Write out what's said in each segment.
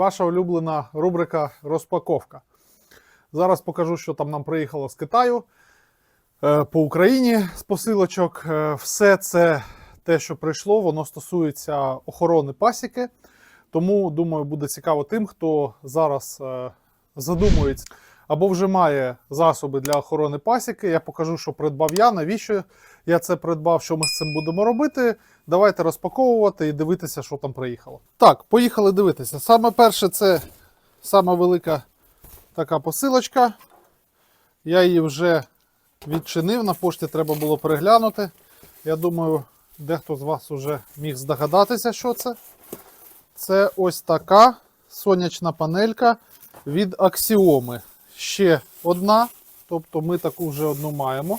Ваша улюблена рубрика розпаковка. Зараз покажу, що там нам приїхало з Китаю е, по Україні з посилочок. Е, Все це те, що прийшло, воно стосується охорони пасіки. Тому, думаю, буде цікаво тим, хто зараз е, задумується або вже має засоби для охорони пасіки. Я покажу, що придбав я, навіщо я це придбав, що ми з цим будемо робити. Давайте розпаковувати і дивитися, що там приїхало. Так, поїхали дивитися. Саме перше, це сама велика така посилочка. Я її вже відчинив. На пошті треба було переглянути. Я думаю, дехто з вас вже міг здогадатися, що це. Це ось така сонячна панелька від Аксіоми. Ще одна. Тобто ми таку вже одну маємо.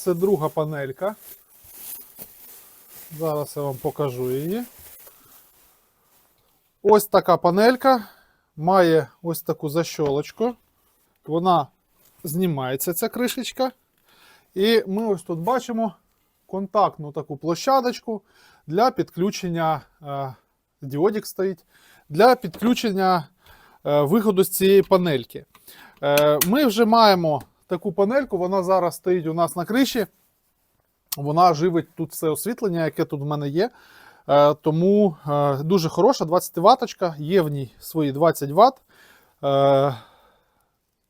Це друга панелька. Зараз я вам покажу її. Ось така панелька. Має ось таку защолочку. Вона знімається, ця кришечка. І ми ось тут бачимо контактну таку площадочку для підключення. е, Діодік стоїть для підключення е, виходу з цієї панельки. Е, Ми вже маємо таку панельку, вона зараз стоїть у нас на криші. Вона живить тут все освітлення, яке тут в мене є. Е, Тому е, дуже хороша 20 ваточка, є в ній свої 20 Вт.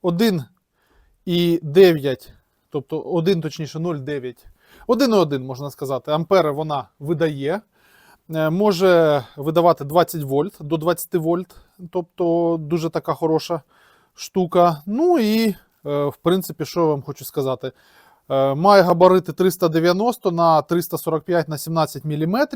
1,9, тобто 1, точніше 0,9, 1,1 можна сказати, ампери вона видає. Е, Може видавати 20 вольт до 20 вольт, тобто дуже така хороша штука. Ну і, в принципі, що я вам хочу сказати? Е, Має габарити 390 на 345 на 17 мм.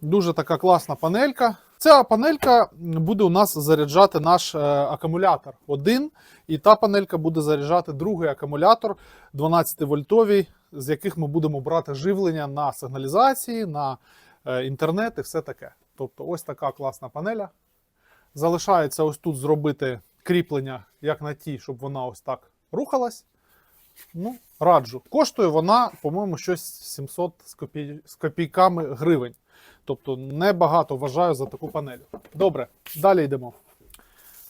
Дуже така класна панелька. Ця панелька буде у нас заряджати наш е, акумулятор один, і та панелька буде заряджати другий акумулятор 12 вольтовий, з яких ми будемо брати живлення на сигналізації, на е, інтернет і все таке. Тобто, ось така класна панеля. Залишається ось тут зробити кріплення, як на ті, щоб вона ось так рухалась. Ну, раджу. Коштує вона, по-моєму, щось 700 з, копій... з копійками гривень. Тобто небагато вважаю за таку панель. Добре, далі йдемо.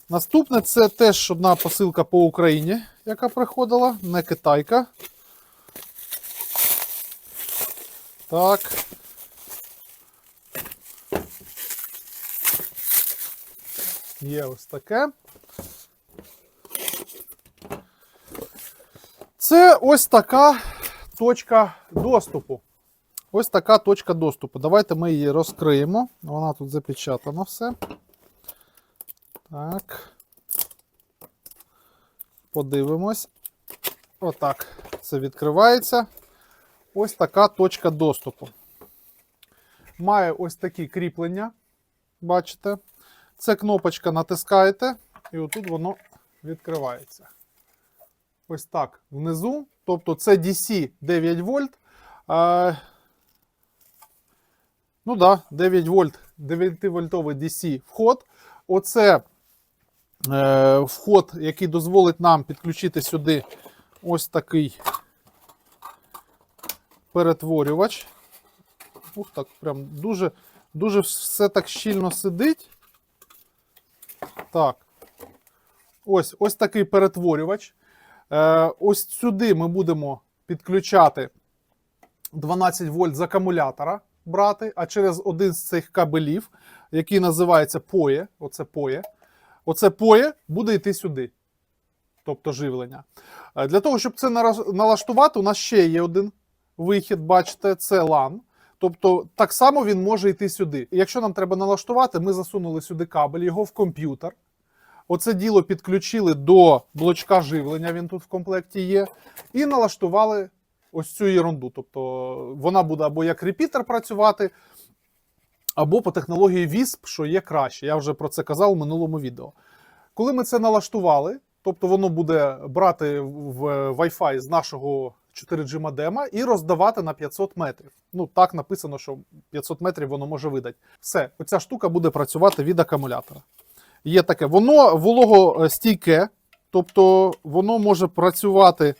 Наступне це теж одна посилка по Україні, яка приходила, не китайка. Так. Є ось таке. Це ось така точка доступу. Ось така точка доступу. Давайте ми її розкриємо. Вона тут запечатана все. Так. Подивимось. Отак. Це відкривається. Ось така точка доступу. Має ось такі кріплення. Бачите? Це кнопочка натискаєте, і отут воно відкривається. Ось так внизу. Тобто це DC 9 вольт. Ну да, 9 вольт, 9 вольтовий DC вход. Оце е, вход, який дозволить нам підключити сюди ось такий перетворювач. Ух, так, прям дуже, дуже все так щільно сидить. Так. Ось, ось такий перетворювач. Е, ось сюди ми будемо підключати 12 вольт з акумулятора брати, а через один з цих кабелів, який називається POE, оце POE, оце POE буде йти сюди. Тобто живлення. Е, Для того, щоб це налаштувати, у нас ще є один вихід, бачите, це LAN. Тобто так само він може йти сюди. І Якщо нам треба налаштувати, ми засунули сюди кабель, його в комп'ютер. Оце діло підключили до блочка живлення, він тут в комплекті є, і налаштували ось цю ерунду. Тобто вона буде або як репітер працювати, або по технології WISP, що є краще. Я вже про це казав у минулому відео. Коли ми це налаштували, тобто воно буде брати в Wi-Fi з нашого 4G модема і роздавати на 500 метрів. Ну, так написано, що 500 метрів воно може видати. Все, оця штука буде працювати від акумулятора. Є таке, воно вологостійке, тобто воно може працювати.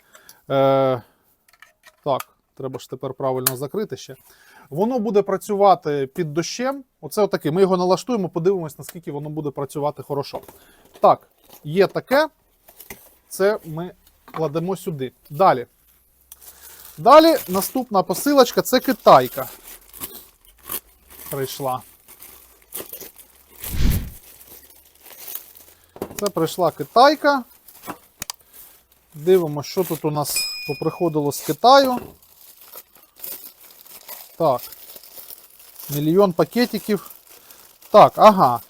Е, так, треба ж тепер правильно закрити ще. Воно буде працювати під дощем. Оце отаке. Ми його налаштуємо, подивимось, наскільки воно буде працювати хорошо. Так, є таке. Це ми кладемо сюди. Далі. Далі наступна посилочка це китайка. Прийшла. Це прийшла китайка. Дивимося, що тут у нас поприходило з Китаю. Так. Мільйон пакетиків. Так, ага.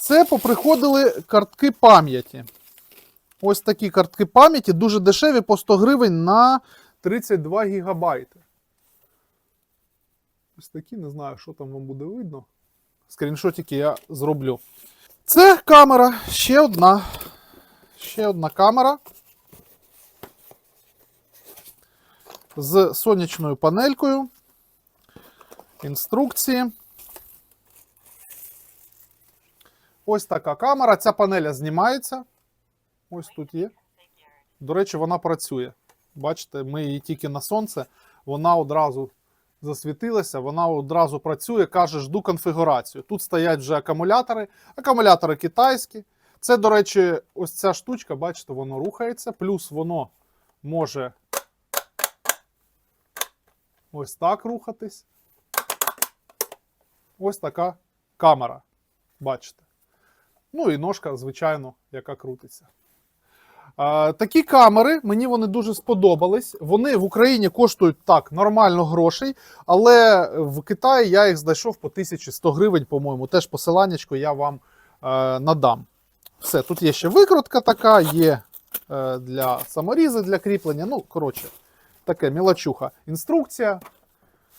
Це поприходили картки пам'яті. Ось такі картки пам'яті, дуже дешеві по 100 гривень на 32 гігабайти. Ось такі, не знаю, що там вам буде видно. Скріншотики я зроблю. Це камера, ще одна. Ще одна камера. З сонячною панелькою. Інструкції. Ось така камера. Ця панеля знімається. Ось тут є. До речі, вона працює. Бачите, ми її тільки на сонце, вона одразу засвітилася, вона одразу працює, каже, жду конфігурацію. Тут стоять вже акумулятори, акумулятори китайські. Це, до речі, ось ця штучка, бачите, воно рухається, плюс воно може ось так рухатись. Ось така камера. Бачите. Ну і ножка, звичайно, яка крутиться. Такі камери, мені вони дуже сподобались. Вони в Україні коштують так нормально грошей, але в Китаї я їх знайшов по 1100 гривень, по-моєму. Теж посиланнячко я вам е, надам. Все, тут є ще викрутка така, є е, для саморізи, для кріплення. Ну, коротше, таке мілочуха. Інструкція.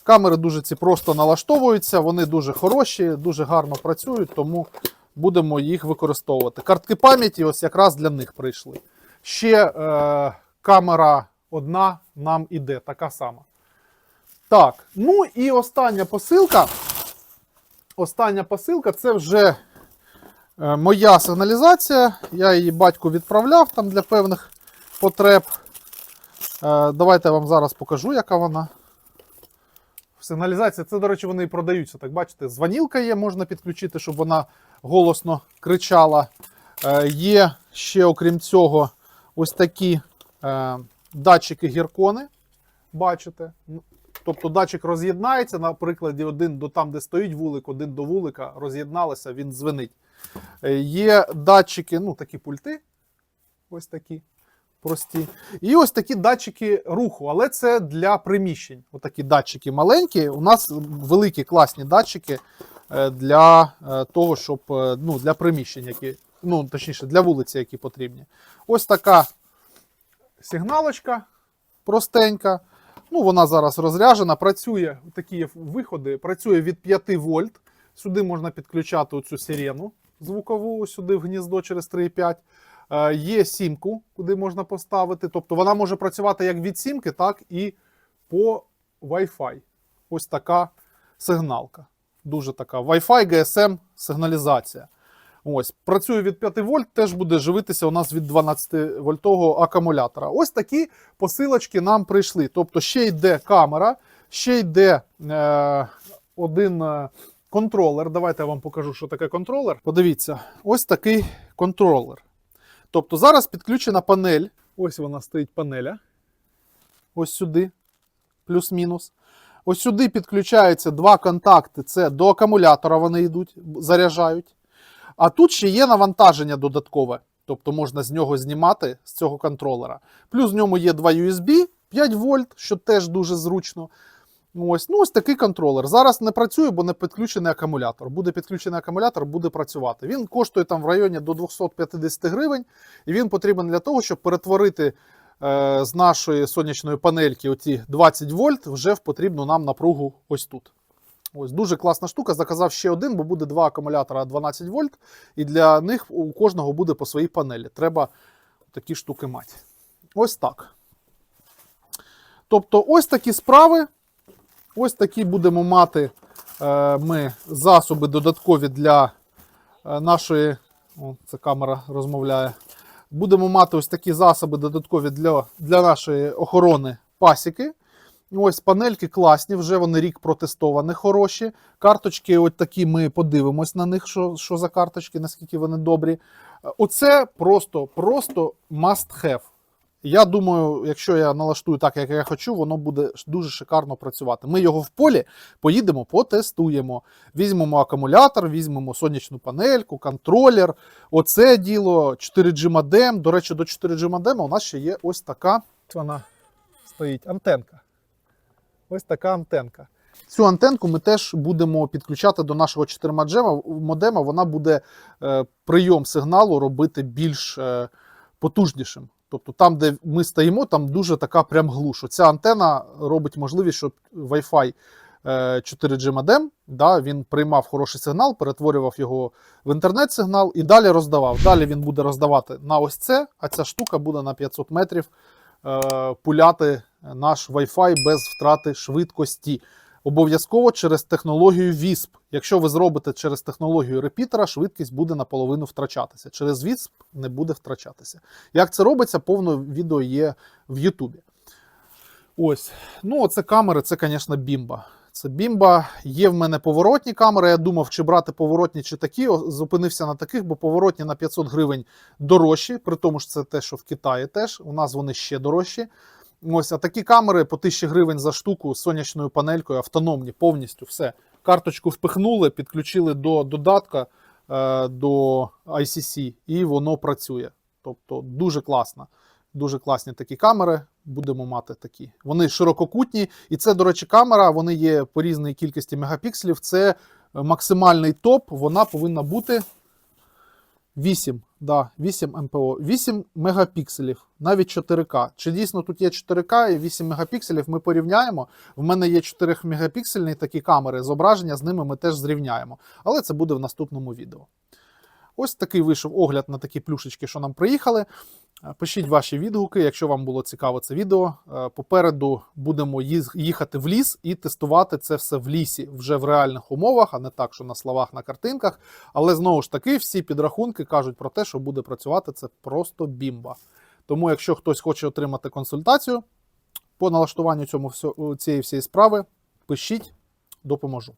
Камери дуже ці просто налаштовуються, вони дуже хороші, дуже гарно працюють, тому будемо їх використовувати. Картки пам'яті ось якраз для них прийшли. Ще е, камера одна нам іде, така сама. Так, ну і остання посилка. Остання посилка це вже е, моя сигналізація. Я її батьку відправляв там для певних потреб. Е, давайте я вам зараз покажу, яка вона. Сигналізація, це, до речі, вони і продаються. Так бачите, звонілка є, можна підключити, щоб вона голосно кричала. Е, є ще, окрім цього, ось такі е, датчики гіркони. Бачите? Ну, Тобто датчик роз'єднається, на прикладі один до там, де стоїть вулик, один до вулика, роз'єдналися, він дзвенить. Е, є датчики, ну такі пульти. Ось такі прості. І ось такі датчики руху, але це для приміщень. Отакі датчики маленькі. У нас великі класні датчики е, для е, того, щоб ну, для приміщень, які, ну, точніше, для вулиці, які потрібні. Ось така сигналочка простенька. Ну, вона зараз розряжена, працює такі виходи, працює від 5 вольт. Сюди можна підключати оцю сирену звукову, сюди в гніздо через 3,5. Е, Є сімку, куди можна поставити. Тобто вона може працювати як від сімки, так і по Wi-Fi. Ось така сигналка. Дуже така. Wi-Fi GSM сигналізація. Ось, працює від 5 вольт, теж буде живитися у нас від 12 вольтового акумулятора. Ось такі посилочки нам прийшли. Тобто ще йде камера, ще йде е, один е, контролер. Давайте я вам покажу, що таке контролер. Подивіться, ось такий контролер. Тобто зараз підключена панель. Ось вона стоїть панеля. Ось сюди, плюс-мінус. Ось сюди підключаються два контакти. Це до акумулятора вони йдуть, заряджають. А тут ще є навантаження додаткове. Тобто можна з нього знімати з цього контролера. Плюс в ньому є два USB 5 вольт, що теж дуже зручно. Ось, ну ось такий контролер. Зараз не працює, бо не підключений акумулятор. Буде підключений акумулятор, буде працювати. Він коштує там в районі до 250 гривень, і він потрібен для того, щоб перетворити е, з нашої сонячної панельки оці 20 вольт вже в потрібну нам напругу ось тут. Ось дуже класна штука. Заказав ще один, бо буде два акумулятора 12 вольт, і для них у кожного буде по своїй панелі. Треба такі штуки мати. Ось так. Тобто, ось такі справи. Ось такі будемо мати е, ми засоби додаткові для е, нашої. О, це камера розмовляє. Будемо мати ось такі засоби додаткові для, для нашої охорони пасіки. Ось панельки класні, вже вони рік протестовані, хороші. Карточки, от такі ми подивимось на них, що, що за карточки, наскільки вони добрі. Е, Оце просто, просто must have. Я думаю, якщо я налаштую так, як я хочу, воно буде дуже шикарно працювати. Ми його в полі поїдемо, потестуємо. Візьмемо акумулятор, візьмемо сонячну панельку, контролер. Оце діло 4G модем. До речі, до 4G модема у нас ще є ось така. Вона стоїть антенка. Ось така антенка. Цю антенку ми теж будемо підключати до нашого 4 модема. Вона буде е, прийом сигналу робити більш е, потужнішим. Тобто там, де ми стоїмо, там дуже така прям глуш. Ця антена робить можливість, щоб Wi-Fi е, 4G модем, да, він приймав хороший сигнал, перетворював його в інтернет-сигнал і далі роздавав. Далі він буде роздавати на ось це, а ця штука буде на 500 метрів е, пуляти наш Wi-Fi без втрати швидкості. Обов'язково через технологію WISP. Якщо ви зробите через технологію репітера, швидкість буде наполовину втрачатися. Через WISP не буде втрачатися. Як це робиться, повне відео є в Ютубі. Ось. Ну, оце камери, це, звісно, бімба. Це бімба. Є в мене поворотні камери. Я думав, чи брати поворотні, чи такі. Зупинився на таких, бо поворотні на 500 гривень дорожчі, при тому що це те, що в Китаї теж. У нас вони ще дорожчі. Ось, а такі камери по 1000 гривень за штуку з сонячною панелькою, автономні, повністю все. Карточку впихнули, підключили до додатка е, до ICC, і воно працює. Тобто дуже класно. Дуже класні такі камери. Будемо мати такі. Вони ширококутні, і це, до речі, камера. Вони є по різній кількості мегапікселів. Це е, максимальний топ. Вона повинна бути 8, да, 8 МПО, 8 мегапікселів, навіть 4К. Чи дійсно тут є 4К і 8 мегапікселів? Ми порівняємо. В мене є 4 мегапіксельні такі камери. Зображення з ними ми теж зрівняємо. Але це буде в наступному відео. Ось такий вийшов огляд на такі плюшечки, що нам приїхали. Е, Пишіть ваші відгуки, якщо вам було цікаво це відео. Е, Попереду будемо їхати в ліс і тестувати це все в лісі вже в реальних умовах, а не так, що на словах, на картинках. Але знову ж таки, всі підрахунки кажуть про те, що буде працювати це просто бімба. Тому, якщо хтось хоче отримати консультацію по налаштуванню цьому цієї всієї справи, пишіть, допоможу.